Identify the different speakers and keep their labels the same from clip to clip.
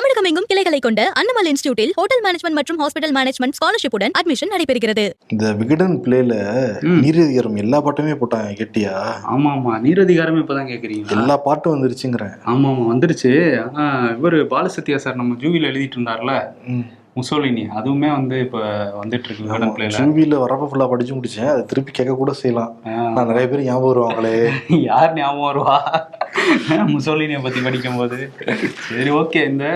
Speaker 1: தமிழகம் எங்கும் கிளைகளை கொண்ட அன்னமல் இன்ஸ்டிடியூட்டில் ஹோட்டல் மேனேஜ்மெண்ட் மற்றும் ஹாஸ்பிட்டல் மேனேஜ்மெண்ட் ஸ்காலர்ஷிப்புடன் அட்மிஷன் நடைபெறுகிறது.
Speaker 2: இந்த விகடன் பிளேல. நீரதிகாரம் எல்லா பாட்டுமே போட்டாங்க கேட்டியா?
Speaker 3: ஆமா ஆமா நீரதிகாரமே இப்பதான் கேக்குறீங்க.
Speaker 2: எல்லா பாட்டும் வந்துருச்சுங்கிறேன்
Speaker 3: ஆமா ஆமா வந்துருச்சு. ஆனா இவரு பாலசத்யா சார் நம்ம ஜூவில எழுதிட்டு இருந்தார்ல. முசோலினி அதுவுமே வந்து இப்ப வந்துட்டு இருக்கு
Speaker 2: ஜூவில வரப்ப ஃபுல்லா படிச்சு முடிச்சேன். அதை திருப்பி கேட்க கூட செய்யலாம். நான் நிறைய பேர் ஞாபகம் வருவாங்களே.
Speaker 3: யார் ஞாபகம் வருவா? முசோலினியை பத்தி படிக்கும் போது சரி ஓகே இந்த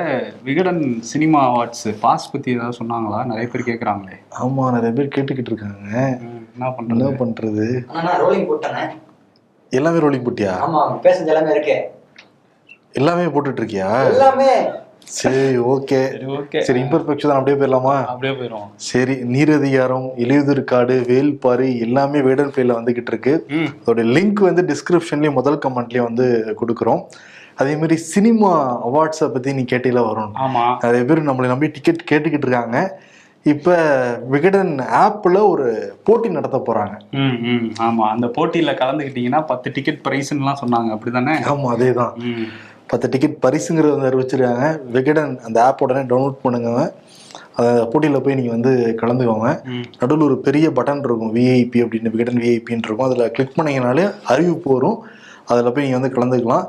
Speaker 3: விகடன் சினிமா அவார்ட்ஸ் பாஸ் பத்தி ஏதாவது சொன்னாங்களா? நிறைய பேர் கேக்குறாங்களே.
Speaker 2: ஆமா நிறைய பேர் கேட்டுக்கிட்டு இருக்காங்க.
Speaker 3: என்ன
Speaker 2: என்ன
Speaker 3: பண்றது?
Speaker 4: ஆனா நான் ரோலிங் போட்டேனே.
Speaker 2: எல்லாமே ரோலிங் போட்டியா?
Speaker 4: ஆமா பேசஞ்ச எல்லாமே இருக்கு.
Speaker 2: எல்லாமே போட்டுட்டு இருக்கியா?
Speaker 4: எல்லாமே.
Speaker 2: சரி ஓகே
Speaker 3: சரி ஓகே
Speaker 2: சரி இம்பர்ஃபெக்ஷன் அப்படியே போயிடலாமா?
Speaker 3: அப்படியே போயிரும்.
Speaker 2: சரி நீரதிகாரம் இலையுதிர்காடு வேல்பாரி எல்லாமே வேடன் பிளேல வந்துகிட்டு இருக்கு. அதோட லிங்க் வந்து டிஸ்கிரிப்ஷன்லயும் முதல் கமெண்ட்லயும் வந்து கொடுக்குறோம். அதே மாதிரி சினிமா அவார்ட்ஸை பத்தி நீ கேட்டீங்களா வரும்
Speaker 3: ஆமா.
Speaker 2: நிறைய பேர் நம்மளை நம்பி டிக்கெட் கேட்டுக்கிட்டு இருக்காங்க. இப்ப விகடன் ஆப்ல ஒரு போட்டி நடத்த போறாங்க.
Speaker 3: ஆமா. அந்த போட்டியில கலந்துக்கிட்டீங்கன்னா பத்து டிக்கெட் பிரைஸ்லாம் சொன்னாங்க. அப்படிதானே?
Speaker 2: ஆமா அதேதான். பத்து டிக்கெட் பரிசுங்கிறத வந்து அறிவிச்சிருக்காங்க. விகடன் அந்த ஆப் உடனே டவுன்லோட் பண்ணுங்க. அந்த போட்டியில் போய் நீங்கள் வந்து கலந்துக்கோங்க. நடுவில் ஒரு பெரிய பட்டன் இருக்கும். விஐபி அப்படின்னு விகடன் விஐபின்னு இருக்கும். அதில் கிளிக் பண்ணீங்கனாலே அறிவிப்பு வரும். அதில் போய் நீங்கள் வந்து கலந்துக்கலாம்.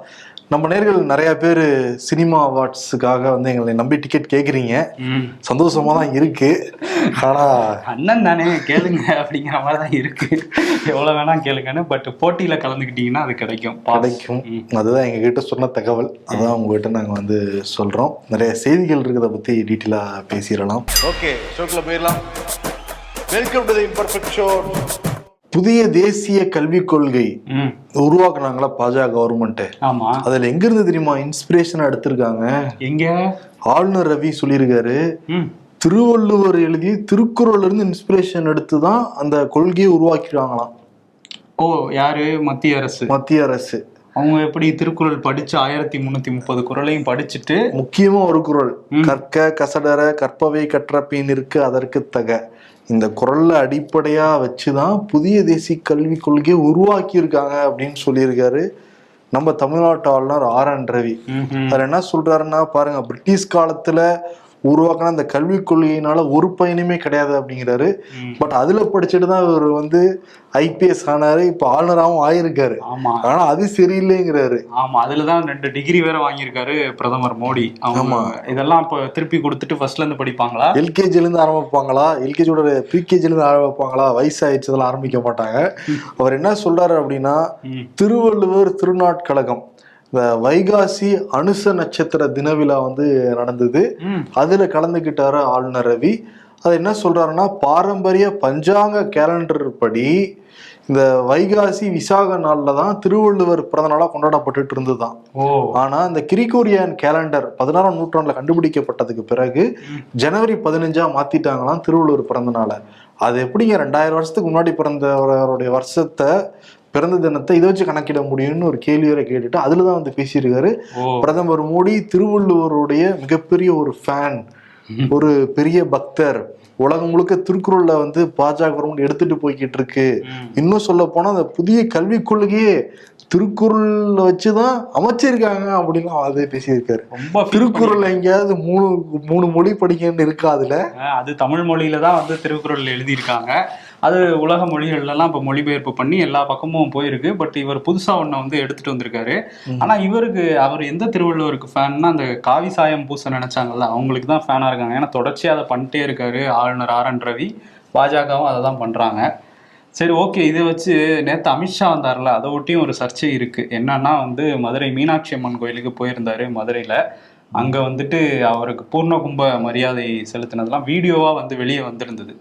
Speaker 2: நம்ம நேர்கள் நிறைய பேர் சினிமா அவார்ட்ஸுக்காக வந்து எங்களை நம்பி டிக்கெட் கேட்குறீங்க
Speaker 3: ம்.
Speaker 2: சந்தோஷமா தான் இருக்கு. ஆனால்
Speaker 3: அண்ணன் தானே கேளுங்க அப்படிங்கிற மாதிரி தான் இருக்கு. எவ்வளவு வேணா கேளுங்கன்னு பட் போட்டியில கலந்துக்கிட்டீங்கன்னா அது கிடைக்கும்.
Speaker 2: கிடைக்கும். அதுதான் எங்ககிட்ட சொன்ன தகவல். அதான் உங்ககிட்ட நாங்கள் வந்து சொல்கிறோம் நிறைய செய்திகள் இருக்கிறத பற்றி டீட்டெயிலாக பேசிடலாம். ஓகே ஷோக்கில் போயிடலாம். Welcome to the imperfect show புதிய தேசிய கல்விக் கொள்கை
Speaker 3: ம்.
Speaker 2: உருவாக்குனாங்களா பாஜக கவர்மெண்ட்
Speaker 3: ஆமா.
Speaker 2: அதுல எங்க இருந்து தெரியுமா இன்ஸ்பிரேஷனா எடுத்திருக்காங்க?
Speaker 3: எங்க?
Speaker 2: ஆளுநர் ரவி சொல்லியிருக்காரு.
Speaker 3: ம்.
Speaker 2: திருவள்ளுவர் எழுதி திருக்குறள்ல இருந்து இன்ஸ்பிரேஷன் எடுத்து தான் அந்த கொள்கையை உருவாக்கிருக்காங்களாம்
Speaker 3: ஓ யாரு? மத்திய அரசு.
Speaker 2: மத்திய அரசு.
Speaker 3: அவங்க எப்படி திருக்குறள் படிச்சு ஆயிரத்தி முன்னூத்தி முப்பது குறளையும் படிச்சுட்டு
Speaker 2: முக்கியமா ஒரு குறள்.
Speaker 3: ம்.
Speaker 2: கற்க கசடர கற்பவை கற்ற பின் இருக்கு அதற்கு தக. இந்த குறள்ல அடிப்படையா வச்சுதான் புதிய தேசிய கல்விக் கொள்கையை உருவாக்கி இருக்காங்க அப்படின்னு சொல்லியிருக்காரு நம்ம தமிழ்நாட்டு ஆளுநர் ஆர் என் ரவி. அவர் என்ன சொல்றாருன்னா பாருங்க பிரிட்டிஷ் காலத்துல உருவாக்கின அந்த கல்விக் கொள்கையினால ஒரு பயனுமே கிடையாது அப்படிங்கிறாரு. பட் அதுல படிச்சுட்டு தான் இவர் வந்து ஐபிஎஸ் ஆனாரு. இப்ப ஆளுநராகவும் ஆயிருக்காரு.
Speaker 3: ஆமா.
Speaker 2: ஆனா அது சரியில்லைங்கிறாரு.
Speaker 3: ஆமா அதுலதான் ரெண்டு டிகிரி வேற வாங்கியிருக்காரு பிரதமர் மோடி.
Speaker 2: ஆமா.
Speaker 3: இதெல்லாம் இப்ப திருப்பி கொடுத்துட்டு ஃபர்ஸ்ட்ல இருந்து படிப்பாங்களா?
Speaker 2: எல்கேஜில இருந்து ஆரம்பிப்பாங்களா? எல்கேஜியோட ப்ரீகேஜில இருந்து ஆரம்பிப்பாங்களா? வயசாயிடுச்சு இதெல்லாம் ஆரம்பிக்க மாட்டாங்க. அவர் என்ன சொல்றாரு அப்படின்னா. திருவள்ளுவர் திருநாட்கழகம். இந்த வைகாசி அனுச நட்சத்திர தின விழா வந்து நடந்தது. அதுல கலந்துக்கிட்டாரு ஆளுநர் ரவி. அது என்ன சொல்றாருன்னா பாரம்பரிய பஞ்சாங்க கேலண்டர் படி இந்த வைகாசி விசாக நாள்ல தான் திருவள்ளுவர் பிறந்த நாளா கொண்டாடப்பட்டுட்டு இருந்ததுதான்.
Speaker 3: ஓ.
Speaker 2: ஆனா இந்த கிரிகோரியான் கேலண்டர் பதினாறாம் நூற்றாண்டுல கண்டுபிடிக்கப்பட்டதுக்கு பிறகு ஜனவரி பதினஞ்சா மாத்திட்டாங்களாம் திருவள்ளுவர் பிறந்த நாளை. அது எப்படிங்க ரெண்டாயிரம் வருஷத்துக்கு முன்னாடி பிறந்தவருடைய வருஷத்தை பிறந்த தினத்தை இதை வச்சு கணக்கிட முடியும்னு ஒரு கேள்வி கேட்டுட்டு அதுல தான் வந்து பேசியிருக்காரு. பிரதமர் மோடி திருவள்ளுவருடைய மிகப்பெரிய ஒரு ஃபேன் ஒரு பெரிய பக்தர். உலகம் முழுக்க திருக்குறள்ல வந்து பாஜக எடுத்துட்டு போய்கிட்டு இருக்கு. இன்னும் சொல்ல போனா அந்த புதிய கல்விக் கொள்கையே திருக்குறள்ல வச்சுதான் அமைச்சிருக்காங்க அப்படின்னு அதே பேசியிருக்காரு.
Speaker 3: ரொம்ப
Speaker 2: திருக்குறள் எங்கேயாவது மூணு மூணு மொழி படிக்கணும்னு இருக்கா அதுல?
Speaker 3: அது தமிழ் மொழியில தான் வந்து திருக்குறள் எழுதியிருக்காங்க. அது உலக மொழிகள்லாம் இப்போ மொழிபெயர்ப்பு பண்ணி எல்லா பக்கமும் போயிருக்கு. பட் இவர் புதுசா ஒண்ணு வந்து எடுத்துட்டு வந்திருக்காரு. ஆனா இவருக்கு அவர் எந்த திருவள்ளுவருக்கு ஃபேன்னா அந்த காவி சாயம் பூச நினைச்சாங்கல்ல அவங்களுக்கு தான் ஃபேனா இருக்காங்க. ஏன்னா தொடர்ச்சியா அதை பண்ணிட்டே இருக்காரு ஆளுநர் ஆர் என் ரவி. பாஜகவும் அதை தான் பண்றாங்க. சரி ஓகே இதை வச்சு நேற்று அமித்ஷா வந்தார்ல அதை ஒட்டியும் ஒரு சர்ச்சை இருக்கு. என்னன்னா வந்து மதுரை மீனாட்சி அம்மன் கோயிலுக்கு போயிருந்தாரு மதுரையில. அங்க வந்துட்டு அவருக்கு பூர்ண கும்ப மரியாதை செலுத்தினதெல்லாம் வீடியோவா வந்து வெளியே வந்திருந்தது.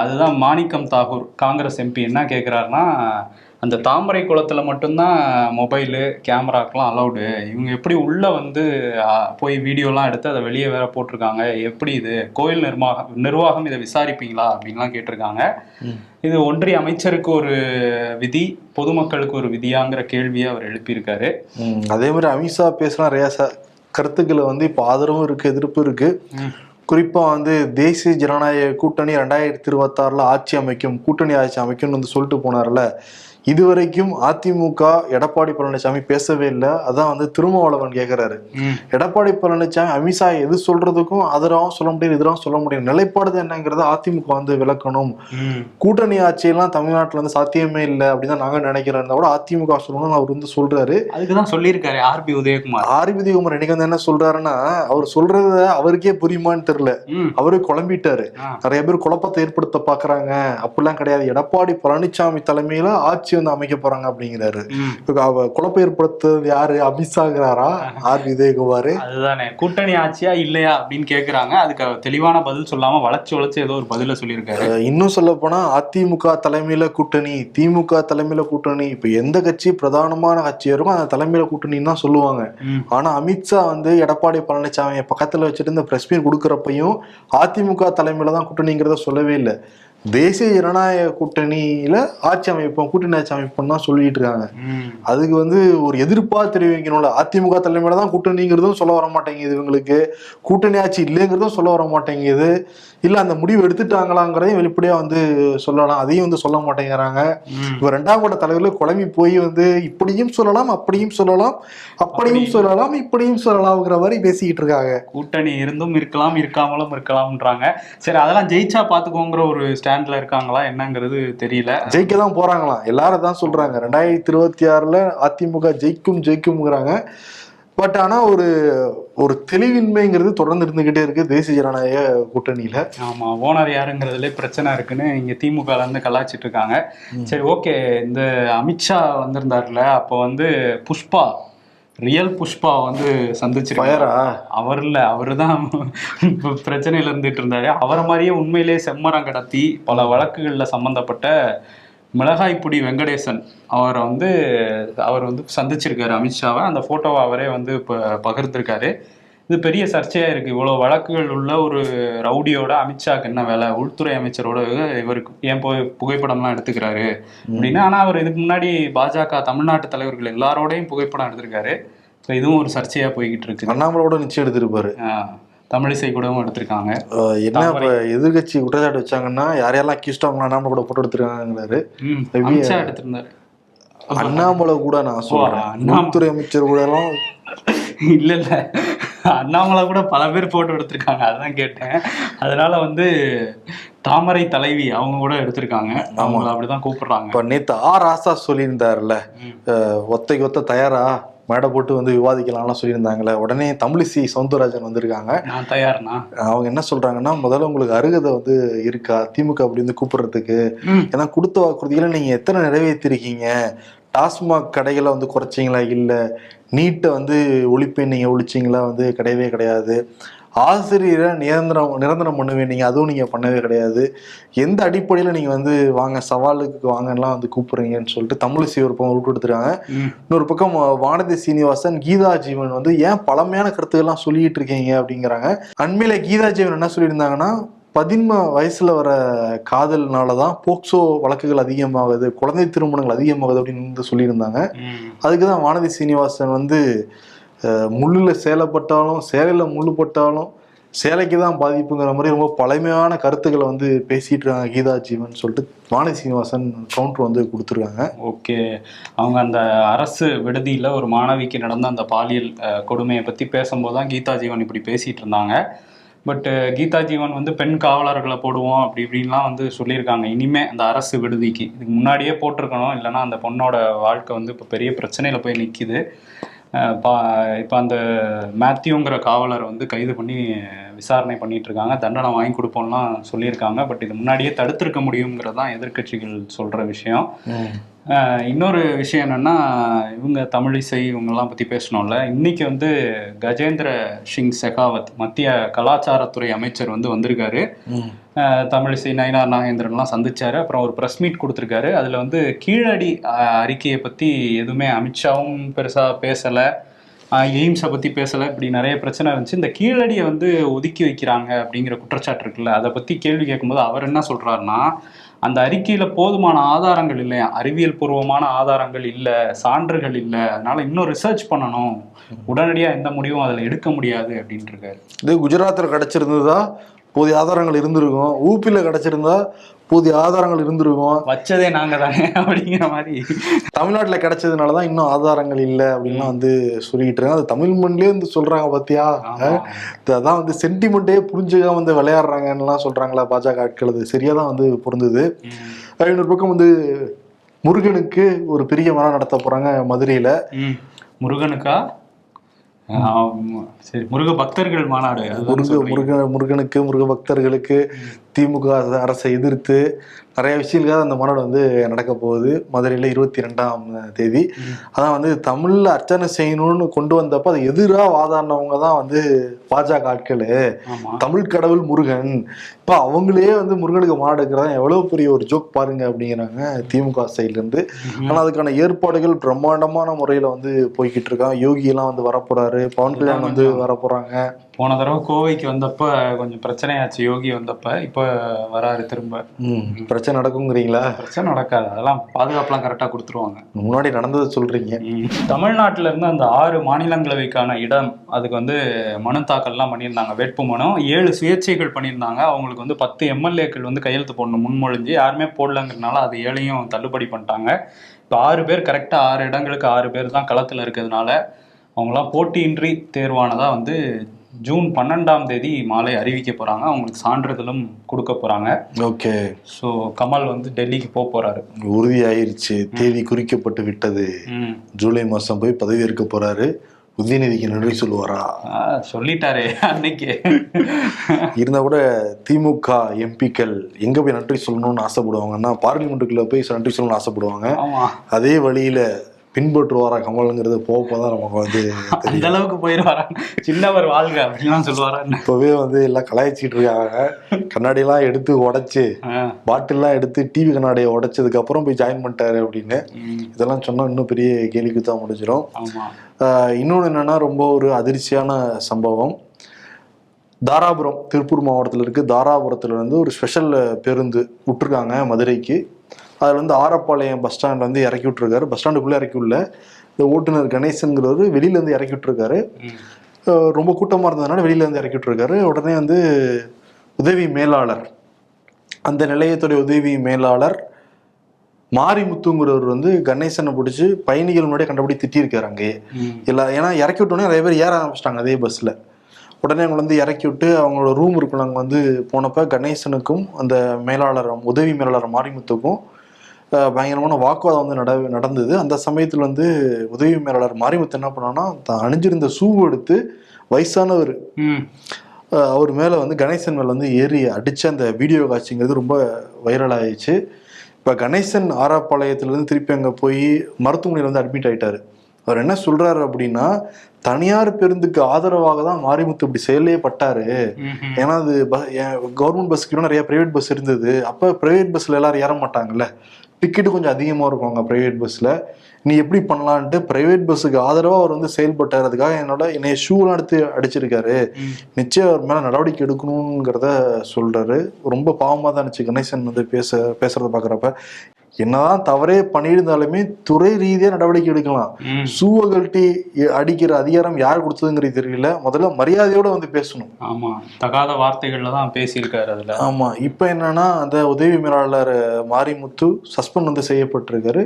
Speaker 3: அதுதான் மாணிக்கம் தாகூர் காங்கிரஸ் எம்பி என்ன கேட்குறாருன்னா அந்த தாமரை குளத்துல மட்டும்தான் மொபைலு கேமராக்கெலாம் அலௌடு இவங்க எப்படி உள்ள வந்து போய் வீடியோலாம் எடுத்து அதை வெளியே வேற போட்டிருக்காங்க? எப்படி இது? கோயில் நிர்வாகம் நிர்வாகம் இதை விசாரிப்பீங்களா? அப்படின்லாம் கேட்டிருக்காங்க. இது ஒன்றிய அமைச்சருக்கு ஒரு விதி பொதுமக்களுக்கு ஒரு விதியாங்கிற கேள்வியை அவர் எழுப்பியிருக்காரு.
Speaker 2: அதே மாதிரி அமித்ஷா பேசினா நிறைய ச- கருத்துக்களை வந்து இப்போ ஆதரவும் இருக்கு எதிர்ப்பு இருக்கு.
Speaker 3: ம்.
Speaker 2: குறிப்பா வந்து தேசிய ஜனநாயக கூட்டணி ரெண்டாயிரத்தி இருபத்தாறுல ஆட்சி அமைக்கும் கூட்டணி ஆட்சி அமைக்கும்னு வந்து சொல்லிட்டு போனார்ல. இதுவரைக்கும் அதிமுக எடப்பாடி பழனிசாமி பேசவே இல்லை. அதான் வந்து திருமாவளவன் கேக்குறாரு.
Speaker 3: ம்.
Speaker 2: எடப்பாடி பழனிசாமி அமித்ஷா எது சொல்றதுக்கும் அதராவும் சொல்ல முடியும் இதராவும் சொல்ல முடியும். நிலைப்பாடு என்னங்கிறத அதிமுக வந்து விளக்கணும். கூட்டணி ஆட்சியெல்லாம் தமிழ்நாட்டுல வந்து சாத்தியமே இல்லை அப்படின்னு நாங்க நினைக்கிறோம். கூட அதிமுக சொல்லணும்னு அவர் வந்து சொல்றாரு.
Speaker 3: அதுக்குதான் சொல்லியிருக்காரு ஆர்பி உதயகுமார்.
Speaker 2: ஆர்பிதி குமார் இன்னைக்கு வந்து என்ன சொல்றாருன்னா அவர் சொல்றத அவருக்கே புரியுமான்னு தெரியல. அவரு குழம்பிட்டாரு. நிறைய பேர் குழப்பத்தை ஏற்படுத்த பாக்குறாங்க. அப்படிலாம் கிடையாது. எடப்பாடி பழனிசாமி தலைமையில ஆட்சி வந்து அமைக்க போறாங்க அப்படிங்கிறாரு. குழப்பம் ஏற்படுத்துறது யாரு? அமித்ஷாங்கிறாரா? ஆர். விஜயகுமார்
Speaker 3: அதுதானே. கூட்டணி ஆட்சியா இல்லையா அப்படின்னு கேக்குறாங்க. அதுக்கு தெளிவான பதில் சொல்லாம வளைச்சு வளைச்சு ஏதோ ஒரு பதில சொல்லியிருக்காரு.
Speaker 2: இன்னும் சொல்ல போனா அதிமுக தலைமையில கூட்டணி திமுக தலைமையில கூட்டணி. இப்ப எந்த கட்சி பிரதானமான கட்சி இருக்கும் அந்த தலைமையில கூட்டணின்னு தான் சொல்லுவாங்க. ஆனா அமித்ஷா வந்து எடப்பாடி பழனிசாமியை பக்கத்துல வச்சுட்டு இந்த பிரஸ் மீட் கொடுக்கறப்பையும் அதிமுக தலைமையில தான் கூட்டணிங்கிறத சொல்லவே இல்லை. தேசிய ஜனநாயக கூட்டணியில ஆட்சி அமைப்போம் கூட்டணி ஆட்சி அமைப்போம் தான் சொல்லிட்டு இருக்காங்க. அதுக்கு வந்து ஒரு எதிர்ப்பா தெரிவிக்கணும்ல. அதிமுக தலைமையில தான் கூட்டணிங்கிறதும் சொல்ல வர மாட்டேங்குது இவங்களுக்கு. கூட்டணி ஆட்சி இல்லைங்கிறதும் சொல்ல வர மாட்டேங்குது. இல்ல அந்த முடிவு எடுத்துட்டாங்களாங்கிறதையும் வெளிப்படையா வந்து சொல்லலாம். அதையும் வந்து சொல்ல மாட்டேங்கிறாங்க. இப்ப ரெண்டாம் கூட தலைவர்கள் குழம்பி போய் வந்து இப்படியும் சொல்லலாம் அப்படியும் சொல்லலாம் அப்படியும்
Speaker 3: அப்படி-
Speaker 2: சொல்லலாம் இப்படியும் சொல்லலாம்ங்கிற மாதிரி பேசிக்கிட்டு இருக்காங்க.
Speaker 3: கூட்டணி இருந்தும் இருக்கலாம் இருக்காமலும் இருக்கலாம்ன்றாங்க. சரி அதெல்லாம் ஜெயிச்சா பாத்துக்கோங்கிற ஒரு ஸ்டாண்ட்ல இருக்காங்களா என்னங்கிறது தெரியல.
Speaker 2: ஜெயிக்க தான் போறாங்களாம். எல்லாரும் தான் சொல்றாங்க. ரெண்டாயிரத்தி இருபத்தி ஆறுல அதிமுக ஜெயிக்கும் ஜெயிக்கும்ங்கிறாங்க. பட் ஆனா ஒரு ஒரு தெளிவின்மைங்கிறது தொடர்ந்து இருந்துகிட்டே இருக்கு தேசிய ஜனநாயக கூட்டணியில.
Speaker 3: ஆமா ஓனர் யாருங்கிறதுல பிரச்சனை இருக்குன்னு இங்க திமுக இருந்து கலாச்சிட்டு இருக்காங்க. சரி ஓகே. இந்த அமித்ஷா வந்திருந்தாருல அப்போ வந்து புஷ்பா ரியல் புஷ்பா வந்து சந்திச்சிருக்காரு. அவர் இல்ல அவரு தான் பிரச்சனையில இருந்துட்டு இருந்தாரு. அவரை மாதிரியே உண்மையிலேயே செம்மரம் கடத்தி பல வழக்குகள்ல சம்பந்தப்பட்ட மிளகாய்ப்புடி வெங்கடேசன் அவரை வந்து அவர் வந்து சந்திச்சிருக்காரு அமித்ஷாவை. அந்த போட்டோவை அவரே வந்து இப்போ பகிர்ந்திருக்காரு. இது பெரிய சர்ச்சையா இருக்கு. இவ்வளவு வழக்குகள் உள்ள ஒரு ரவுடியோட அமித்ஷாக்கு என்ன வேலை? உள்துறை அமைச்சரோட இவருக்கு ஏன் போய் புகைப்படம்லாம் எடுத்துக்கிறாரு? அப்படின்னு. ஆனா அவர் இதுக்கு முன்னாடி பாஜக தமிழ்நாட்டு தலைவர்கள் எல்லாரோடையும் புகைப்படம் எடுத்திருக்காரு. ஸோ இதுவும் ஒரு சர்ச்சையா போய்கிட்டு இருக்கு
Speaker 2: அண்ணாமலையோட நிச்சயம் எடுத்திருப்பாரு.
Speaker 3: தமிழிசை கூடவும் எடுத்திருக்காங்க.
Speaker 2: என்ன இப்ப எதிர்கட்சி குற்றச்சாட்டு வச்சாங்கன்னா யாரையெல்லாம் கிஷ்டம் அண்ணாமலை கூட போட்டோ எடுத்திருக்காங்கிறாரு
Speaker 3: அமித்ஷா எடுத்திருந்தாரு.
Speaker 2: அண்ணாமலை கூட நான் சொல்றேன். உள்துறை அமைச்சர் கூட எல்லாம்
Speaker 3: இல்ல இல்ல. அண்ணாமலை கூட பல பேர் போட்டோ எடுத்திருக்காங்க அதான் கேட்டேன். அதனால வந்து தாமரை தலைவி அவங்க கூட எடுத்திருக்காங்க. அவங்கள அப்படிதான் கூப்பிடுறாங்க.
Speaker 2: இப்ப நேத்து ஆ ராசா. அஹ் ஒத்தைக்கு ஒத்த தயாரா? மேடை போட்டு வந்து விவாதிக்கலாம்லாம் சொல்லியிருந்தாங்களே உடனே தமிழிசை சவுந்தரராஜன் வந்திருக்காங்க.
Speaker 3: நான் தயார்னா
Speaker 2: அவங்க என்ன சொல்றாங்கன்னா முதல்ல உங்களுக்கு அருகதை வந்து இருக்கா? திமுக அப்படி வந்து கூப்பிடுறதுக்கு. ஏன்னா கொடுத்த வாக்குறுதிகளை நீங்க எத்தனை நிறைவேற்றிருக்கீங்க? டாஸ்மாக் கடைகளை வந்து குறைச்சிங்களா? இல்ல நீட்டை வந்து ஒழிப்பேன் நீங்க ஒழிச்சிங்களா வந்து கிடையவே கிடையாது. ஆசிரியரை நிரந்தரம் நிரந்தரம் பண்ணுவேன் நீங்க அதுவும் நீங்க பண்ணவே கிடையாது. எந்த அடிப்படையில நீங்க வந்து வாங்க சவாலுக்கு வாங்கலாம் வந்து கூப்பிடுறீங்கன்னு சொல்லிட்டு தமிழிசை ஒரு பக்கம் விட்டு கொடுத்துருக்காங்க. இன்னொரு பக்கம் வானதி சீனிவாசன் கீதா ஜீவன் வந்து ஏன் பழமையான கருத்துக்கள்லாம் சொல்லிட்டு இருக்கீங்க அப்படிங்கிறாங்க. அண்மையில கீதா ஜீவன் என்ன சொல்லியிருந்தாங்கன்னா பதின்ம வயசுல வர காதல்னால தான் போக்சோ வழக்குகள் அதிகமாகுது குழந்தை திருமணங்கள் அதிகமாகுது அப்படின்னு வந்து சொல்லியிருந்தாங்க. அதுக்கு தான் வானதி சீனிவாசன் வந்து முள்ளுல சேலைப்பட்டாலும் சேலையில முள்ளு பட்டாலும் சேலைக்கு தான் பாதிப்புங்கிற மாதிரி ரொம்ப பழமையான கருத்துக்களை வந்து பேசிட்டு இருக்காங்க கீதா ஜீவன் சொல்லிட்டு வானதி சீனிவாசன் கவுண்டர் வந்து கொடுத்துருக்காங்க.
Speaker 3: ஓகே. அவங்க அந்த அரசு விடுதியில ஒரு மாணவிக்கு நடந்த அந்த பாலியல் கொடுமையை பத்தி பேசும்போது தான் கீதா ஜீவன் இப்படி பேசிட்டு இருந்தாங்க பட் கீதா ஜீவன் வந்து பெண் காவலர்களை போடுவோம் அப்படி இப்படின்லாம் வந்து சொல்லியிருக்காங்க. இனிமே அந்த அரசு விடுதிக்கு. இதுக்கு முன்னாடியே போட்டிருக்கணும். இல்லைன்னா அந்த பொண்ணோட வாழ்க்கை வந்து இப்போ பெரிய பிரச்சனையில் போய் நிற்கிது இப்போ அந்த மேத்யூங்கிற காவலரை வந்து கைது பண்ணி விசாரணை பண்ணிட்டு இருக்காங்க தண்டனை வாங்கி கொடுப்போம்லாம் சொல்லியிருக்காங்க. பட் இது முன்னாடியே தடுத்திருக்க முடியுங்கிறது தான் எதிர்க்கட்சிகள் சொல்ற விஷயம். இன்னொரு விஷயம் என்னன்னா இவங்க தமிழிசை இவங்கெல்லாம் பத்தி பேசணும்ல. இன்னைக்கு வந்து கஜேந்திர சிங் செகாவத் மத்திய கலாச்சாரத்துறை அமைச்சர் வந்து வந்திருக்காரு. தமிழிசை நயினார் நாகேந்திரன்லாம் சந்திச்சாரு. அப்புறம் ஒரு ப்ரெஸ் மீட் கொடுத்துருக்காரு. அதுல வந்து கீழடி அறிக்கையை பத்தி எதுவுமே அமித்ஷாவும் பெருசா பேசல. எய்ம்ஸை பத்தி பேசல. இப்படி நிறைய பிரச்சனை இருந்துச்சு. இந்த கீழடியை வந்து ஒதுக்கி வைக்கிறாங்க அப்படிங்கிற குற்றச்சாட்டு இருக்குல்ல அதை பத்தி கேள்வி கேட்கும்போது அவர் என்ன சொல்றாருன்னா அந்த அறிக்கையில போதுமான ஆதாரங்கள் இல்லையா அறிவியல் பூர்வமான ஆதாரங்கள் இல்லை சான்றுகள் இல்லை. அதனால இன்னும் ரிசர்ச் பண்ணணும். உடனடியா எந்த முடிவும் அதுல எடுக்க முடியாது அப்படின்ட்டு இருக்காரு.
Speaker 2: இது குஜராத்தில் கிடைச்சிருந்ததா? போதிய ஆதாரங்கள் இருந்திருக்கும். ஊப்பில கிடைச்சிருந்தா போதிய ஆதாரங்கள் இருந்திருக்கும்
Speaker 3: வச்சதே நாங்க தானே அப்படிங்கிற மாதிரி
Speaker 2: தமிழ்நாட்டுல கிடைச்சதுனால தான் இன்னும் ஆதாரங்கள் இல்லை அப்படின்லாம் வந்து சொல்லிட்டு இருக்காங்க அது தமிழ் மண்லயே வந்து சொல்றாங்க பாத்தியா. அதான் வந்து சென்டிமெண்ட்டே புரிஞ்சுக்காம வந்து விளையாடுறாங்கன்னுலாம் சொல்றாங்களா பாஜக ஆட்கள் அது சரியா தான் வந்து பொருந்தது. இன்னொரு பக்கம் வந்து முருகனுக்கு ஒரு பெரிய மரம் நடத்த போறாங்க மதுரையில.
Speaker 3: முருகனுக்கா. சரி முருக பக்தர்கள் மாநாடு
Speaker 2: முருக. முருக முருகனுக்கு முருக பக்தர்களுக்கு திமுக அரசை எதிர்த்து நிறைய விஷயங்களுக்காக அந்த மாநாடு வந்து நடக்க போகுது. மதுரையில் இருபத்தி ரெண்டாம் தேதி. அதான் வந்து தமிழ்ல அர்ச்சனை செய்யணும்னு கொண்டு வந்தப்ப அது எதிராக வாதாடினவங்க தான் வந்து பாஜக ஆட்கள். தமிழ் கடவுள் முருகன். இப்போ அவங்களே வந்து முருகனுக்கு மாநாடு எடுக்கிறதா எவ்வளவு பெரிய ஒரு ஜோக் பாருங்க அப்படிங்கிறாங்க திமுக சைட்ல இருந்து ஆனா அதுக்கான ஏற்பாடுகள் பிரம்மாண்டமான முறையில வந்து போய்கிட்டு இருக்கான் யோகி எல்லாம் வந்து வரப்போறாரு. பவன் கல்யாண் வந்து வரப்போறாங்க.
Speaker 3: போன தடவை கோவைக்கு வந்தப்ப கொஞ்சம் பிரச்சனையாச்சு. யோகி வந்தப்ப இப்ப வராரு திரும்ப.
Speaker 2: பிரச்சனை நடக்குங்கிறீங்களா?
Speaker 3: பிரச்சனை நடக்காது. அதெல்லாம் பாதுகாப்புலாம் கரெக்டா கொடுத்துருவாங்க.
Speaker 2: முன்னாடி நடந்ததை சொல்றீங்க.
Speaker 3: தமிழ்நாட்டில இருந்து அந்த ஆறு மாநிலங்களவைக்கான இடம் அதுக்கு வந்து மனு தாக்கல்லாம் பண்ணியிருந்தாங்க. வேட்பு மனு. ஏழு சுயேட்சைகள் பண்ணியிருந்தாங்க. அவங்களுக்கு வந்து பத்து எம்எல்ஏக்கள் வந்து கையெழுத்து போடணும் முன்மொழிஞ்சு. யாருமே போடலங்கிறனால அது ஏழையும் தள்ளுபடி பண்ணிட்டாங்க. இப்போ ஆறு பேர் கரெக்டாக ஆறு இடங்களுக்கு ஆறு பேர் தான் களத்தில் இருக்கிறதுனால அவங்களாம் போட்டியின்றி தேர்வானதா வந்து ஜூன் பன்னெண்டாம் தேதி மாலை அறிவிக்க போறாங்க. அவங்களுக்கு சான்றிதழும் கொடுக்க போறாங்க.
Speaker 2: ஓகே.
Speaker 3: ஸோ கமல் வந்து டெல்லிக்கு போக போறாரு.
Speaker 2: உறுதியாயிருச்சு. தேதி குறிக்கப்பட்டு விட்டது. ஜூலை மாசம் போய் பதவி ஏற்க போறாரு. உதயநிதிக்கு நன்றி சொல்லுவாரா?
Speaker 3: சொல்லிட்டாரே அன்னைக்கு.
Speaker 2: இருந்தா கூட திமுக எம்பிக்கள் எங்க போய் நன்றி சொல்லணும்னு ஆசைப்படுவாங்கன்னா பார்லிமெண்ட்டுக்குள்ள போய் நன்றி சொல்லணும்னு ஆசைப்படுவாங்க. அதே வழியில பின்பற்றுவாரா கமல்ங்கிறது போக போதான் நமக்கு வந்து
Speaker 3: அந்த அளவுக்கு போயிடுவாரா சின்னவர் வாழ்க அப்படின்லாம் சொல்லுவாரா?
Speaker 2: இப்பவே வந்து எல்லாம் கலாய்ச்சிட்டு இருக்காங்க. கண்ணாடி எல்லாம் எடுத்து உடைச்சு பாட்டில்லாம் எடுத்து டிவி கண்ணாடியை உடைச்சதுக்கு அப்புறம் போய் ஜாயின் பண்ணிட்டாரு அப்படின்னு. இதெல்லாம் சொன்னா இன்னும் பெரிய கேள்விக்கு தான் முடிஞ்சிடும் இன்னொன்று என்னன்னா ரொம்ப ஒரு அதிர்ச்சியான சம்பவம். தாராபுரம் திருப்பூர் மாவட்டத்தில் இருக்கு. தாராபுரத்துல இருந்து ஒரு ஸ்பெஷல் பேருந்து விட்டுருக்காங்க மதுரைக்கு. அதில் வந்து ஆரப்பாளையம் பஸ் ஸ்டாண்ட்ல வந்து இறக்கி விட்டுருக்காரு. பஸ் ஸ்டாண்டுக்குள்ளே இறக்கி விடல. இந்த ஓட்டுநர் கணேசன்கிறவர் வெளியில இருந்து இறக்கி ஆஹ் ரொம்ப கூட்டமாக இருந்ததுனால வெளியில இருந்து இறக்கி விட்டுருக்காரு. உடனே வந்து உதவி மேலாளர். அந்த நிலையத்துடைய உதவி மேலாளர் மாரிமுத்துங்கிறவர் வந்து கணேசனை பிடிச்சி பயணிகள் முன்னாடியே கண்டபடி திட்டியிருக்காரு அங்கேயே.
Speaker 3: ம்,
Speaker 2: எல்லா ஏன்னா இறக்கி விட்டோன்னே நிறைய பேர் ஏற ஆரம்பிச்சிட்டாங்க அதே பஸ்ஸில் உடனே அவங்க வந்து இறக்கி விட்டு அவங்களோட ரூம் இருக்கும் நாங்கள் வந்து போனப்ப கணேசனுக்கும் அந்த மேலாளர் உதவி மேலாளர் மாரிமுத்துக்கும் பயங்கரமான வாக்குவாதம் வந்து நட நடந்தது. அந்த சமயத்தில் வந்து உதவி மேலாளர் மாரிமுத்து என்ன பண்ணான்னா தான் அணிஞ்சிருந்த ஷூ எடுத்து வயசானவர் அவர் மேலே வந்து கணேசன் மேலே வந்து ஏறி அடித்த அந்த வீடியோ காட்சிங்கிறது ரொம்ப வைரல் ஆயிடுச்சு. இப்போ கணேசன் ஆராப்பாளையத்துலேருந்து திருப்பி அங்கே போய் மருத்துவமனையில் வந்து அட்மிட் ஆயிட்டாரு. அவர் என்ன சொல்றாரு அப்படின்னா தனியார் பேருந்துக்கு ஆதரவாக தான் மாரிமுத்து இப்படி செயலே பட்டாரு. ஏன்னா அது கவர்மெண்ட் பஸ்க்கு நிறைய பிரைவேட் பஸ் இருந்தது. அப்போ பிரைவேட் பஸ்ல எல்லாரும் ஏற மாட்டாங்கல்ல. டிக்கெட்டு கொஞ்சம் அதிகமாக இருக்கும் அங்கே ப்ரைவேட் பஸ்ஸில் நீ எப்படி பண்ணலான்ட்டு ப்ரைவேட் பஸ்ஸுக்கு ஆதரவாக அவர் வந்து செயல்பட்டார். அதுக்காக என்னோட என்னைய ஷூலாம் எடுத்து அடிச்சிருக்காரு. நிச்சயம் அவர் மேலே நடவடிக்கை எடுக்கணுங்கிறத சொல்றாரு. ரொம்ப பாவமாக தான் இருந்துச்சு கணேசன் வந்து பேச பேசுறத பார்க்குறப்ப என்னதான் தவறே பண்ணியிருந்தாலுமே துறை ரீதியாக நடவடிக்கை எடுக்கலாம். கழட்டி அடிக்கிற அதிகாரம் யார் கொடுத்ததுங்கிறது தெரியல. முதல்ல மரியாதையோட வந்து பேசணும்.
Speaker 3: ஆமா. தகாத வார்த்தைகள்ல தான் பேசியிருக்காரு அதுல.
Speaker 2: ஆமா. இப்போ என்னன்னா அந்த உதவி மேலாளர் மாரிமுத்து சஸ்பெண்ட் வந்து செய்யப்பட்டிருக்காரு.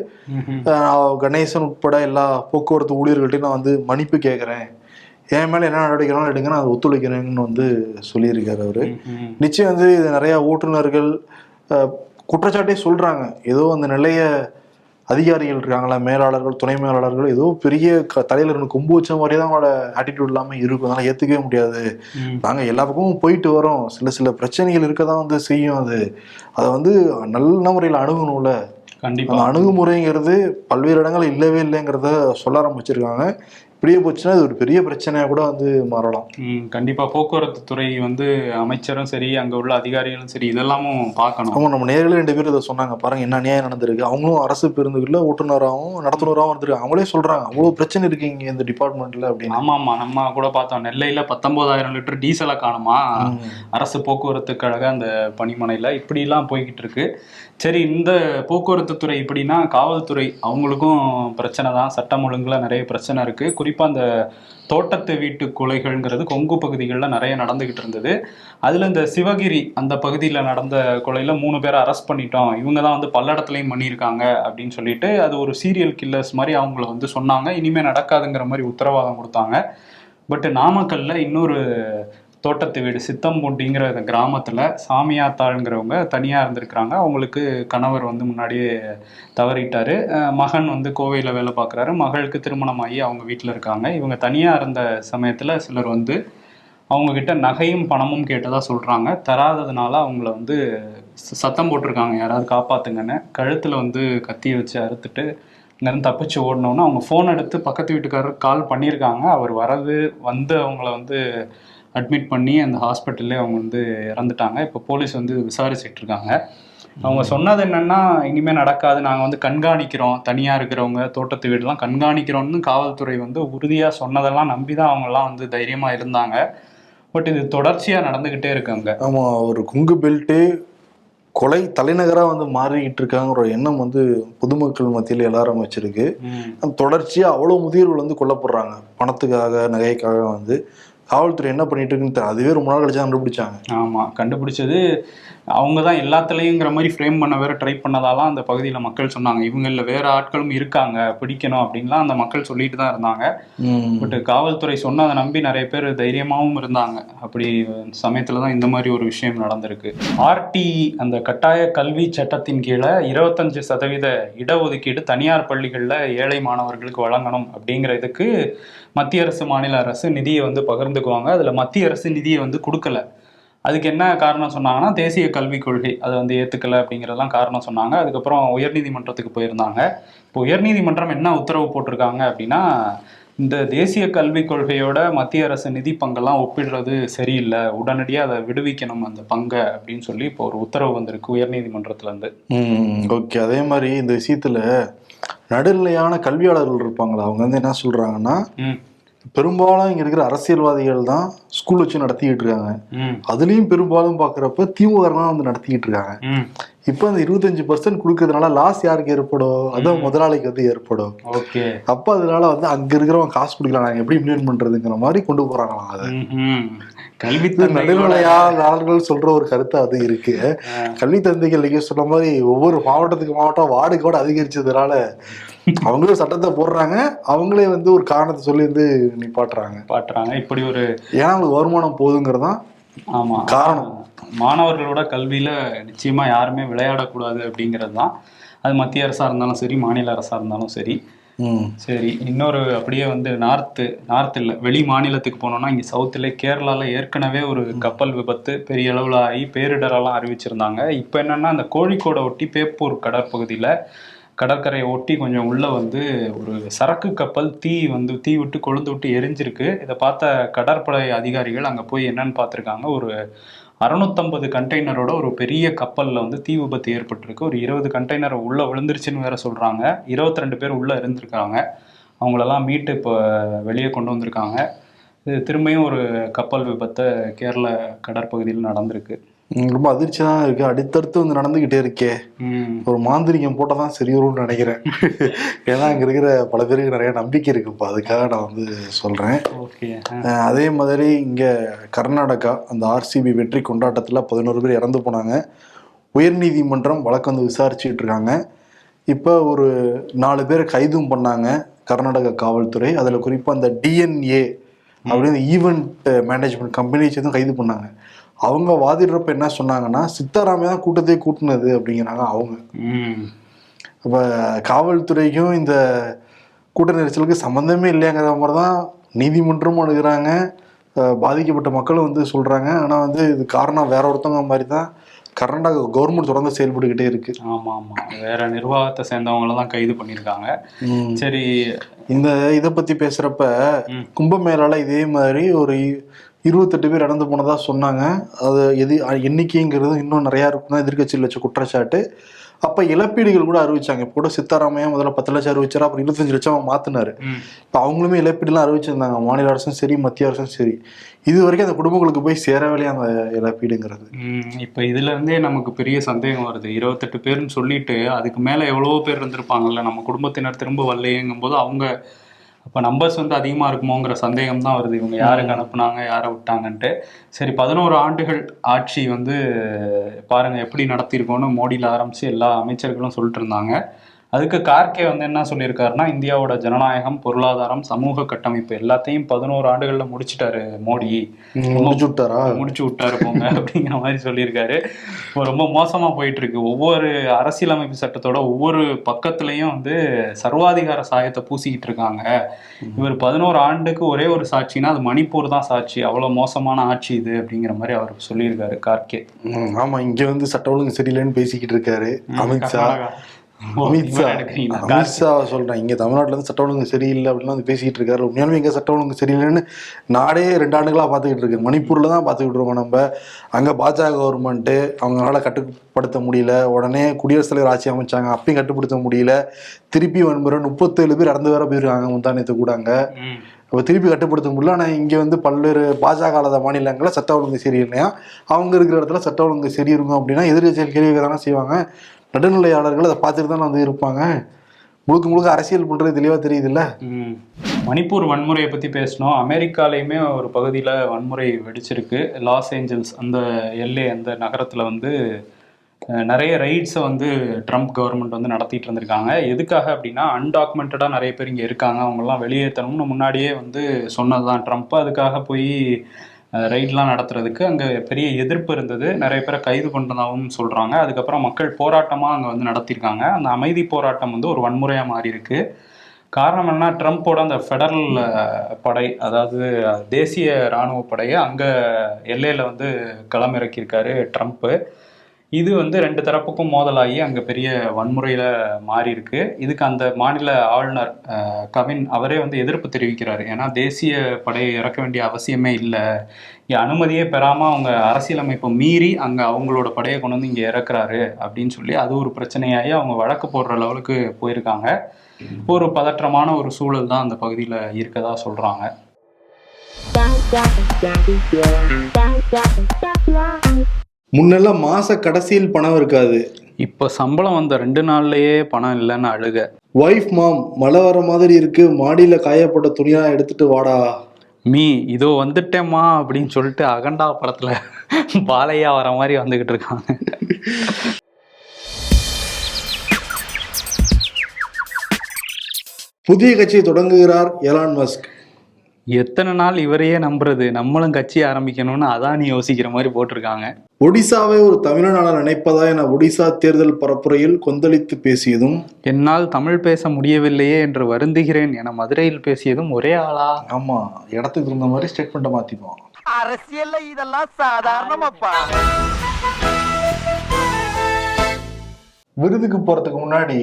Speaker 2: கணேசன் உட்பட எல்லா போக்குவரத்து ஊழியர்கள்ட்டையும் நான் வந்து மன்னிப்பு கேட்குறேன் என் மேல என்ன நடவடிக்கைனாலும் எடுங்க நான் அதை ஒத்துழைக்கிறேன்னு வந்து சொல்லியிருக்காரு அவரு.
Speaker 3: நிச்சயம்
Speaker 2: வந்து இது நிறைய ஓட்டுநர்கள் குற்றச்சாட்டே சொல்றாங்க. ஏதோ அந்த நிலைய அதிகாரிகள் இருக்காங்களா மேலாளர்கள் துணை மேலாளர்கள் ஏதோ பெரிய க- தலையில இருந்து கொம்பு வச்ச மாதிரியே தான் அவங்களோட ஆட்டிடியூட் இல்லாம இருக்கும். அதனால ஏத்துக்கவே முடியாது.
Speaker 3: ம்.
Speaker 2: நாங்க எல்லா பக்கமும் போயிட்டு வரோம். சில சில பிரச்சனைகள் இருக்க தான் வந்து செய்யும் அது. அதை வந்து நல்ல முறையில் அணுகணும்ல.
Speaker 3: கண்டிப்பா.
Speaker 2: அந்த அணுகுமுறைங்கிறது பல்வேறு இடங்கள் இல்லவே இல்லைங்கிறத சொல்ல ஆரம்பிச்சிருக்காங்க. இப்படியே போச்சுன்னா இது ஒரு பெரிய பிரச்சனையா கூட வந்து மாறலாம்.
Speaker 3: ம், கண்டிப்பா. போக்குவரத்து துறை வந்து அமைச்சரும் சரி அங்க உள்ள அதிகாரிகளும் சரி இதெல்லாமும் பார்க்கணும்.
Speaker 2: ஆமா நம்ம நேரில் ரெண்டு பேர் இதை சொன்னாங்க. பாருங்க என்ன அநியாயம் நடந்திருக்கு. அவங்களும் அரசு பேருந்துகளில் ஓட்டுநராகவும் நடத்துனராகவும் இருந்திருக்காங்க அவங்களே சொல்றாங்க அவ்வளவு பிரச்சனை இருக்கு இங்க இந்த டிபார்ட்மெண்ட்ல அப்படின்னு.
Speaker 3: ஆமா ஆமா நம்ம கூட பார்த்தோம். நெல்லையில பத்தொன்பதாயிரம் லிட்டர் டீசலை காணுமா? அரசு போக்குவரத்து கழக அந்த பணிமனையில். இப்படிலாம் போய்கிட்டு இருக்கு. சரி இந்த போக்குவரத்து துறை இப்படின்னா காவல்துறை அவங்களுக்கும் பிரச்சனை தான். சட்டம் ஒழுங்குல நிறைய பிரச்சனை இருக்கு. குறிப்பா குறிப்பாக அந்த தோட்டத்து வீட்டு கொலைகள்ங்கிறது கொங்கு பகுதிகளில் நிறைய நடந்துகிட்டு இருந்தது. அதில் இந்த சிவகிரி அந்த பகுதியில் நடந்த கொலையில் மூணு பேரை அரெஸ்ட் பண்ணிட்டோம். இவங்க தான் வந்து பல்லடத்துலையும் பண்ணியிருக்காங்க அப்படின்னு சொல்லிட்டு அது ஒரு சீரியல் கில்லர்ஸ் மாதிரி அவங்கள வந்து சொன்னாங்க. இனிமேல் நடக்காதுங்கிற மாதிரி உத்தரவாதம் கொடுத்தாங்க. பட் நாமக்கல்ல இன்னொரு தோட்டத்து வீடு சித்தம்பூண்டிங்கிற கிராமத்தில் சாமியாத்தாளுங்கிறவங்க தனியாக இருந்திருக்கிறாங்க. அவங்களுக்கு கணவர் வந்து முன்னாடியே தவறிட்டார். மகன் வந்து கோவையில் வேலை பார்க்குறாரு மகளுக்கு திருமணமாகி அவங்க வீட்டில் இருக்காங்க. இவங்க தனியாக இருந்த சமயத்தில் சிலர் வந்து அவங்கக்கிட்ட நகையும் பணமும் கேட்டதாக சொல்கிறாங்க தராததுனால அவங்கள வந்து சத்தம் போட்டிருக்காங்க. யாராவது காப்பாற்றுங்கன்னு கழுத்தில் வந்து கத்தியை வச்சு அறுத்துட்டு இங்கேருந்து தப்பிச்சு ஓடணுன்னு அவங்க ஃபோன் எடுத்து பக்கத்து வீட்டுக்காரர் கால் பண்ணியிருக்காங்க. அவர் வரது வந்து அவங்கள வந்து அட்மிட் பண்ணி அந்த ஹாஸ்பிட்டல்லே அவங்க வந்து இறந்துட்டாங்க. இப்போ போலீஸ் வந்து விசாரிச்சுட்டு இருக்காங்க அவங்க சொன்னது என்னன்னா இனிமே நடக்காது. நாங்க வந்து கண்காணிக்கிறோம். தனியா இருக்கிறவங்க தோட்டத்து வீடுலாம் கண்காணிக்கிறோம்னு காவல்துறை வந்து உறுதியா சொன்னதெல்லாம் நம்பி தான் அவங்கெல்லாம் வந்து தைரியமா இருந்தாங்க. பட் இது தொடர்ச்சியா நடந்துகிட்டே இருக்கு அங்க.
Speaker 2: ஆமா ஒரு குங்கு பெல்ட்டு கொலை தலைநகரா வந்து மாறிக்கிட்டு இருக்காங்கிற எண்ணம் வந்து பொதுமக்கள் மத்தியில் எல்லாரும் வச்சிருக்கு.
Speaker 3: ம்.
Speaker 2: தொடர்ச்சியா அவ்வளவு முதியோர்கள் வந்து கொல்லப்படுறாங்க. பணத்துக்காக நகைக்காக வந்து. காவல்துறை என்ன பண்ணிட்டு இருக்குன்னு தெரியல. அதுவே ரொம்ப நாள் கழிச்சு கண்டுபிடிச்சாங்க
Speaker 3: ஆமாம் கண்டுபிடிச்சது அவங்க தான் எல்லாத்துலேயுங்கிற மாதிரி ஃப்ரேம் பண்ண வேற ட்ரை பண்ணதாலாம் அந்த பகுதியில் மக்கள் சொன்னாங்க. இவங்களில் வேற ஆட்களும் இருக்காங்க பிடிக்கணும் அப்படின்லாம் அந்த மக்கள் சொல்லிட்டு தான் இருந்தாங்க. பட் காவல்துறை சொன்னதை நம்பி நிறைய பேர் தைரியமாகவும் இருந்தாங்க. அப்படி சமயத்தில் தான் இந்த மாதிரி ஒரு விஷயம் நடந்திருக்கு. ஆர்டி அந்த கட்டாய கல்வி சட்டத்தின் கீழே இருபத்தஞ்சு சதவீத இடஒதுக்கீடு தனியார் பள்ளிகளில் ஏழை மாணவர்களுக்கு வழங்கணும் அப்படிங்கிற இதுக்கு மத்திய அரசு மாநில அரசு நிதியை வந்து பகிர்ந்துக்குவாங்க. அதில் மத்திய அரசு நிதியை வந்து கொடுக்கல. அதுக்கு என்ன காரணம் சொன்னாங்கன்னா தேசிய கல்விக் கொள்கை. அதை வந்து ஏற்றுக்கல அப்படிங்கிறதெல்லாம் காரணம் சொன்னாங்க. அதுக்கப்புறம் உயர்நீதிமன்றத்துக்கு போயிருந்தாங்க. இப்போ உயர்நீதிமன்றம் என்ன உத்தரவு போட்டிருக்காங்க அப்படின்னா இந்த தேசிய கல்விக் கொள்கையோட மத்திய அரசு நிதி பங்கெல்லாம் ஒப்பிடுறது சரியில்லை. உடனடியாக அதை விடுவிக்கணும் அந்த பங்கை அப்படின்னு சொல்லி இப்போ ஒரு உத்தரவு வந்திருக்கு உயர்நீதிமன்றத்துலேருந்து.
Speaker 2: ஓகே. அதே மாதிரி இந்த விஷயத்துல நடுநிலையான கல்வியாளர்கள் இருப்பாங்களா? அவங்க வந்து என்ன சொல்றாங்கன்னா
Speaker 3: ம்.
Speaker 2: பெரும்பாலும் இங்க இருக்கிற அரசியல்வாதிகள் தான் ஸ்கூல் வச்சு நடத்திக்கிட்டு இருக்காங்க. அதுலயும் பெரும்பாலும் பாக்குறப்ப திமுக தான் வந்து நடத்திக்கிட்டு இருக்காங்க. இப்போ அந்த இருபத்தஞ்சு பர்சன்ட் கொடுக்கறதுனால லாஸ் யாருக்கு ஏற்படும்? அதான் முதலாளிக்கு வந்து ஏற்படும். அப்ப அதனால வந்து அங்க இருக்கிறவங்க காசு கொடுக்கலாம். நாங்க எப்படி இம்ப்ளிமெண்ட் பண்றதுங்கிற மாதிரி கொண்டு போறாங்களாம் அதை.
Speaker 3: கல்வி
Speaker 2: நடுநிலையாளர்கள் சொல்ற ஒரு கருத்து அது இருக்கு. கல்வி தந்தைகள் நீங்க சொன்ன மாதிரி ஒவ்வொரு மாவட்டத்துக்கு மாவட்டம் வார்டுக்கு வார்டு அதிகரிச்சதுனால அவங்களும் சட்டத்தை போடுறாங்க. அவங்களே வந்து ஒரு காரணத்தை சொல்லி வந்து நிப்பாட்டுறாங்க.
Speaker 3: பாட்டுறாங்க இப்படி ஒரு
Speaker 2: ஏன்னா அவங்களுக்கு வருமானம் போதுங்கிறதான்
Speaker 3: ஆமா.
Speaker 2: காரணம்.
Speaker 3: மாணவர்களோட கல்வியில நிச்சயமா யாருமே விளையாடக்கூடாது அப்படிங்கிறது தான் அது மத்திய அரசா இருந்தாலும் சரி மாநில அரசா இருந்தாலும் சரி. சரி இன்னொரு அப்படியே வந்து நார்த்து நார்த் இல்லை வெளி மாநிலத்துக்கு போனோம்னா இங்கே சவுத்தில் கேரளாவில் ஏற்கனவே ஒரு கப்பல் விபத்து பெரிய அளவில் ஆகி பேரிடரெல்லாம் அறிவிச்சிருந்தாங்க. இப்போ என்னன்னா அந்த கோழிக்கோடை ஒட்டி பேப்பூர் கடற்பகுதியில் கடற்கரையை ஒட்டி கொஞ்சம் உள்ளே வந்து ஒரு சரக்கு கப்பல் தீ வந்து தீ விட்டு கொழுந்து விட்டு எரிஞ்சிருக்கு. இதை பார்த்த கடற்படை அதிகாரிகள் அங்கே போய் என்னன்னு பார்த்துருக்காங்க. ஒரு அறுநூத்தம்பது கண்டெய்னரோட ஒரு பெரிய கப்பலில் வந்து தீ விபத்து ஏற்பட்டிருக்கு. ஒரு இருபது கண்டெய்னர் உள்ளே விழுந்துருச்சுன்னு வேற சொல்கிறாங்க இருபத்தி ரெண்டு பேர் உள்ளே இருந்திருக்காங்க. அவங்களெல்லாம் மீட்டு இப்போ வெளியே கொண்டு வந்திருக்காங்க. இது திரும்பியும் ஒரு கப்பல் விபத்தை கேரள கடற்பகுதியில் நடந்திருக்கு.
Speaker 2: ரொம்ப அதிர்ச்சி தான் இருக்கு. அடுத்தடுத்து வந்து நடந்துகிட்டே இருக்கே. ஒரு மாந்திரிகம் போட்டால் தான் சரி வரும்னு நினைக்கிறேன். ஏன்னா இங்க இருக்கிற பல பேருக்கு நிறைய நம்பிக்கை இருக்குப்பா. அதுக்காக நான் வந்து அஹ் அதே மாதிரி இங்க கர்நாடகா அந்த ஆர்சிபி வெற்றி கொண்டாட்டத்துல பதினோரு பேர் இறந்து போனாங்க. உயர்நீதிமன்றம் வழக்கு வந்து விசாரிச்சுட்டு இருக்காங்க. இப்போ ஒரு நாலு பேரை கைதும் பண்ணாங்க கர்நாடக காவல்துறை. அதில் குறிப்பாக அந்த டிஎன்ஏ அப்படின்னு ஈவெண்ட் மேனேஜ்மெண்ட் கம்பெனி சேர்ந்து கைது பண்ணாங்க. அவங்க வாதிடுறப்ப என்ன சொன்னாங்கன்னா சித்தாராமே தான் கூட்டத்தையே கூட்டினது அப்படிங்கிறாங்க அவங்க.
Speaker 3: ம்.
Speaker 2: அப்போ காவல்துறைக்கும் இந்த கூட்ட நெரிசலுக்கு சம்மந்தமே இல்லைங்கிற மாதிரி தான் நீதிமன்றமும் அணுகிறாங்க. பாதிக்கப்பட்ட மக்களும் வந்து சொல்கிறாங்க ஆனால் வந்து இது காரணம் வேற ஒருத்தவங்க மாதிரி தான் கர்நாடகா கவர்மெண்ட் தொடர்ந்து செயல்பட்டுக்கிட்டே இருக்கு.
Speaker 3: ஆமா ஆமா வேற நிர்வாகத்தை சேர்ந்தவங்கள தான் கைது பண்ணியிருக்காங்க. சரி.
Speaker 2: இந்த இதை பற்றி பேசுகிறப்ப
Speaker 3: ம்.
Speaker 2: கும்பமேளால இதே மாதிரி ஒரு இருபத்தெட்டு பேர் இறந்து போனதா சொன்னாங்க. அது எது எண்ணிக்கைங்கிறது இன்னும் நிறையா இருக்குன்னா எதிர்க்கட்சியில் வச்ச குற்றச்சாட்டு. அப்போ இழப்பீடுகள் கூட அறிவிச்சாங்க. இப்போ கூட சித்தாராமையா முதல்ல பத்து லட்சம் அறிவிச்சாரு அப்புறம் இருபத்தஞ்சு லட்சம் மாத்தினாரு. இப்போ அவங்களுமே இழப்பீடுலாம் அறிவிச்சிருந்தாங்க. மாநில அரசும் சரி மத்திய அரசும் சரி. இது வரைக்கும் அந்த குடும்பங்களுக்கு போய் சேரவில்லை அந்த இழப்பீடுங்கிறது.
Speaker 3: இப்ப இதுல இருந்தே நமக்கு பெரிய சந்தேகம் வருது. இருபத்தெட்டு பேர்னு சொல்லிட்டு அதுக்கு மேல எவ்வளவோ பேர் இருந்திருப்பாங்கல்ல. நம்ம குடும்பத்தினர் திரும்ப வரலையேங்கும் போது அவங்க அப்போ நம்பர்ஸ் வந்து அதிகமாக இருக்குமோங்கிற சந்தேகம் தான் வருது. இவங்க யாருக்கு அனுப்புனாங்க யாரை விட்டாங்கன்ட்டு. சரி பதினோரு ஆண்டுகள் ஆட்சி வந்து பாருங்க எப்படி நடத்தியிருக்கோன்னு மோடியில் ஆரம்பித்து எல்லா அமைச்சர்களும் சொல்லிட்டு இருந்தாங்க. அதுக்கு கார்கே வந்து என்ன சொல்லியிருக்காருன்னா இந்தியாவோட ஜனநாயகம் பொருளாதாரம் சமூக கட்டமைப்பு எல்லாத்தையும் பதினோரு ஆண்டுகளில் முடிச்சிட்டாரு மோடி.
Speaker 2: முடிச்சு விட்டாரா?
Speaker 3: முடிச்சு விட்டாரு போங்க அப்படிங்கிற மாதிரி சொல்லியிருக்காரு. இப்போ ரொம்ப மோசமா போயிட்டு இருக்கு ஒவ்வொரு அரசியலமைப்பு சட்டத்தோட ஒவ்வொரு பக்கத்துலயும் வந்து சர்வாதிகார சாயத்தை பூசிக்கிட்டு இருக்காங்க. இவர் பதினோரு ஆண்டுக்கு ஒரே ஒரு சாட்சினா அது மணிப்பூர் தான் சாட்சி. அவ்வளவு மோசமான ஆட்சி இது அப்படிங்கிற மாதிரி அவர் சொல்லியிருக்காரு கார்கே.
Speaker 2: ஆமா இங்க வந்து சட்ட ஒழுங்கு சரியில்லைன்னு பேசிக்கிட்டு இருக்காரு. அமித்ஷா. அமித்ஷா? அமித்ஷா சொல்றேன் இங்க தமிழ்நாட்டுல இருந்து சட்ட ஒழுங்கு சரியில்லை அப்படின்னு வந்து பேசிக்கிட்டு இருக்காரு. உண்மையாலுமே இங்க சட்ட ஒழுங்கு சரியில்லைன்னு நாடே ரெண்டு ஆண்டுகளா பாத்துக்கிட்டு இருக்கு மணிப்பூர்ல தான் பாத்துக்கிட்டு இருக்கோம் நம்ம. அங்க பாஜக கவர்மெண்ட் அவங்களால கட்டுப்படுத்த முடியல. உடனே குடியரசுத் தலைவர் ஆட்சி அமைச்சாங்க. அப்பயும் கட்டுப்படுத்த முடியல. திருப்பி வன்முறை முப்பத்தேழு பேர் இறந்து வேற போயிருக்காங்க முந்தானத்து கூட அங்க.
Speaker 3: ம்.
Speaker 2: அப்போ திருப்பி கட்டுப்படுத்த முடியல. ஆனால் இங்கே வந்து பல்வேறு பாஜக அல்லாத மாநிலங்களில் சட்ட ஒழுங்கு சரியில்லையா? அவங்க இருக்கிற இடத்துல சட்ட ஒழுங்கு சரி இருக்கும் அப்படின்னா எதிர்கட்சிகள் கேள்வி தானே செய்வாங்க. நடுநிலையாளர்கள் அதை பார்த்துட்டு தான் வந்து இருப்பாங்க. முழுக்க முழுக்க அரசியல் பண்ணுறது தெளிவாக தெரியுதுல்ல?
Speaker 3: மணிப்பூர் வன்முறையை பற்றி பேசினோம் அமெரிக்காலையுமே ஒரு பகுதியில் வன்முறை வெடிச்சிருக்கு. லாஸ் ஏஞ்சல்ஸ் அந்த எல்ஏ அந்த நகரத்தில் வந்து நிறைய ரைட்ஸை வந்து ட்ரம்ப் கவர்மெண்ட் வந்து நடத்திட்டு இருந்திருக்காங்க. எதுக்காக அப்படின்னா அன்டாக்குமெண்டடாக நிறைய பேர் இங்கே இருக்காங்க. அவங்கெல்லாம் வெளியேற்றணும்னு முன்னாடியே வந்து சொன்னது தான் ட்ரம்ப் அதுக்காக போய் ரைட்லாம் நடத்துறதுக்கு அங்கே பெரிய எதிர்ப்பு இருந்தது. நிறைய பேரை கைது பண்ணதாகவும் சொல்கிறாங்க அதுக்கப்புறம் மக்கள் போராட்டமாக அங்கே வந்து நடத்தியிருக்காங்க. அந்த அமைதி போராட்டம் வந்து ஒரு வன்முறையாக மாறி இருக்கு காரணம் என்ன ட்ரம்ப்போட அந்த ஃபெடரல் படை அதாவது தேசிய இராணுவ படையை அங்கே எல்லையில் வந்து களமிறக்கியிருக்காரு ட்ரம்ப்பு. இது வந்து ரெண்டு தரப்புக்கும் மோதலாகி அங்கே பெரிய வன்முறையில் மாறி இருக்கு இதுக்கு அந்த மாநில ஆளுநர் கவின் அவரே வந்து எதிர்ப்பு தெரிவிக்கிறாரு. ஏன்னா தேசிய படையை இறக்க வேண்டிய அவசியமே இல்லை. அனுமதியே பெறாமல் அவங்க அரசியலமைப்பை மீறி அங்கே அவங்களோட படையை கொண்டு வந்து இங்கே இறக்குறாரு அப்படின்னு சொல்லி அது ஒரு பிரச்சனையாகி அவங்க வழக்கு போடுற லெவலுக்கு போயிருக்காங்க. ஒரு பதற்றமான ஒரு சூழல் தான் அந்த பகுதியில் இருக்கதா சொல்கிறாங்க
Speaker 2: முன்னெல்லாம் மாச கடைசியில் பணம் இருக்காது.
Speaker 3: இப்போ சம்பளம் வந்த ரெண்டு நாள்லயே பணம் இல்லைன்னு அழுக.
Speaker 2: ஒய்ஃப் மாம் மழை வர மாதிரி இருக்கு. மாடியில காயப்பட்ட துணியா எடுத்துட்டு வாடா.
Speaker 3: மீ இதோ வந்துட்டேம்மா அப்படின்னு சொல்லிட்டு அகண்டா படத்துல பாலையா வர மாதிரி வந்துகிட்டு இருக்காங்க.
Speaker 2: புதிய கட்சியை தொடங்குகிறார் எலான் மஸ்க்.
Speaker 3: எத்தனை நாள் இவரையே நம்புறது? நம்மளும் கட்சி ஆரம்பிக்கணும்னு அதானி யோசிக்கிற மாதிரி போட்டிருக்காங்க.
Speaker 2: ஒடிசாவை ஒரு தமிழனால நினைப்பதா என ஒடிசா தேர்தல் பரப்புரையில் கொந்தளித்து பேசியதும்
Speaker 3: என்னால் தமிழ் பேச முடியவில்லையே என்று வருந்துகிறேன் என மதுரையில் பேசியதும் ஒரே ஆளா?
Speaker 2: ஆமா இடத்துக்கு தகுந்த மாதிரி ஸ்டேட்மெண்ட்டை மாத்திப்போம்.
Speaker 5: அரசியல்ல இதெல்லாம் சாதாரணமாப்பா.
Speaker 2: விருதுக்கு போறதுக்கு முன்னாடி.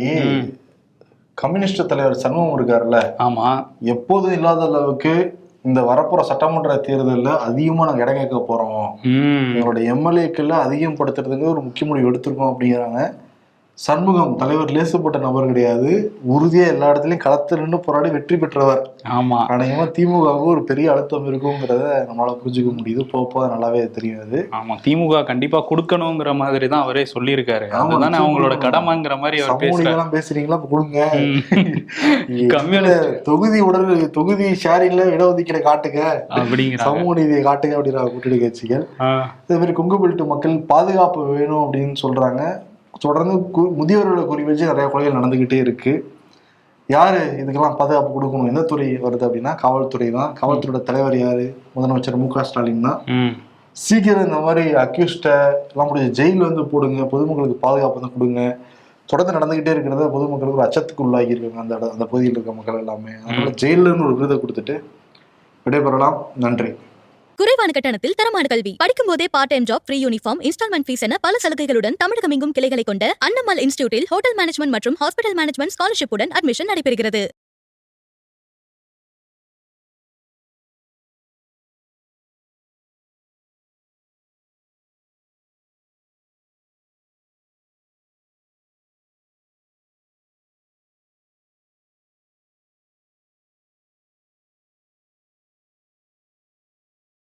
Speaker 2: கம்யூனிஸ்ட் தலைவர் சண்முகம் இருக்காருல்ல?
Speaker 3: ஆமா.
Speaker 2: எப்போதும் இல்லாத அளவுக்கு இந்த வரப்போற சட்டமன்ற தேர்தல்ல அதிகமா நாங்க இடம் கேட்க போறோம்.
Speaker 3: ம்.
Speaker 2: எங்களோட எம்எல்ஏக்கள்ல அதிகம் படுத்துறதுக்கு ஒரு முக்கிய முடிவு எடுத்திருக்கோம் அப்படிங்கிறாங்க. சண்முகம் தலைவர் லேசுப்பட்ட நபர் கிடையாது. உறுதியா எல்லா இடத்துலயும் களத்துல நின்று போராடி வெற்றி பெற்றவர்.
Speaker 3: ஆமா.
Speaker 2: அநேகமா திமுகவுக்கு ஒரு பெரிய அழுத்தம் இருக்குங்கிறத நம்மளால புரிஞ்சுக்க முடியுது. போக நல்லாவே தெரியும் அது
Speaker 3: ஆமா திமுக கண்டிப்பா கொடுக்கணுங்கிற மாதிரி தான் அவரே சொல்லியிருக்காரு. அதுதானே அவங்களோட. கடமைங்கிற மாதிரி அவர்
Speaker 2: நீதியெல்லாம் பேசுறீங்களா? கொடுங்க.
Speaker 3: கம்யூனிஸ்ட்.
Speaker 2: தொகுதி உடல் தொகுதி ஷேரிங்ல இடஒதுக்கீடு காட்டுங்க.
Speaker 3: அப்படிங்கிறாங்க.
Speaker 2: சமூக நீதியை காட்டுங்க அப்படிங்கிற கூட்டணி கட்சிகள். அதே மாதிரி கொங்கு பெல்ட் மக்கள் பாதுகாப்பு வேணும் அப்படின்னு சொல்றாங்க. தொடர்ந்து கு- முதியோர்களை குறி வச்சு நிறைய கொலைகள் நடந்துகிட்டே இருக்கு. யாரு இதுக்கெல்லாம் பாதுகாப்பு கொடுக்கணும்? எந்த துறை வருது அப்படின்னா காவல்துறை தான். காவல்துறையோட தலைவர் யாரு? முதலமைச்சர் மு க ஸ்டாலின் தான். சீக்கிரம் இந்த மாதிரி அக்யூஸ்ட எல்லாம் முடிஞ்ச ஜெயில வந்து போடுங்க. பொதுமக்களுக்கு பாதுகாப்பு வந்து கொடுங்க. தொடர்ந்து நடந்துகிட்டே இருக்கிறத பொதுமக்களுக்கு ஒரு அச்சத்துக்கு உள்ளாகி இருக்காங்க. அந்த அந்த பகுதியில் இருக்க மக்கள் எல்லாமே. அதனால ஜெயில இருந்து ஒரு விருதை கொடுத்துட்டு விடைபெறலாம். நன்றி.
Speaker 1: குறைவான கட்டணத்தில் தரமான கல்வி. படிக்கும் போதே part time job free uniform installment fees என பல சலுகைகளுடன் தமிழகம் எங்கும் கிளைகளை கொண்ட அன்னமல் இன்ஸ்டியூட்டில் ஹோட்டல் மேனேஜ்மெண்ட் மற்றும் ஹாஸ்பிட்டல் மேனேஜ்மெண்ட் ஸ்காலர்ஷிப்புடன் அட்மிஷன் நடைபெறுகிறது.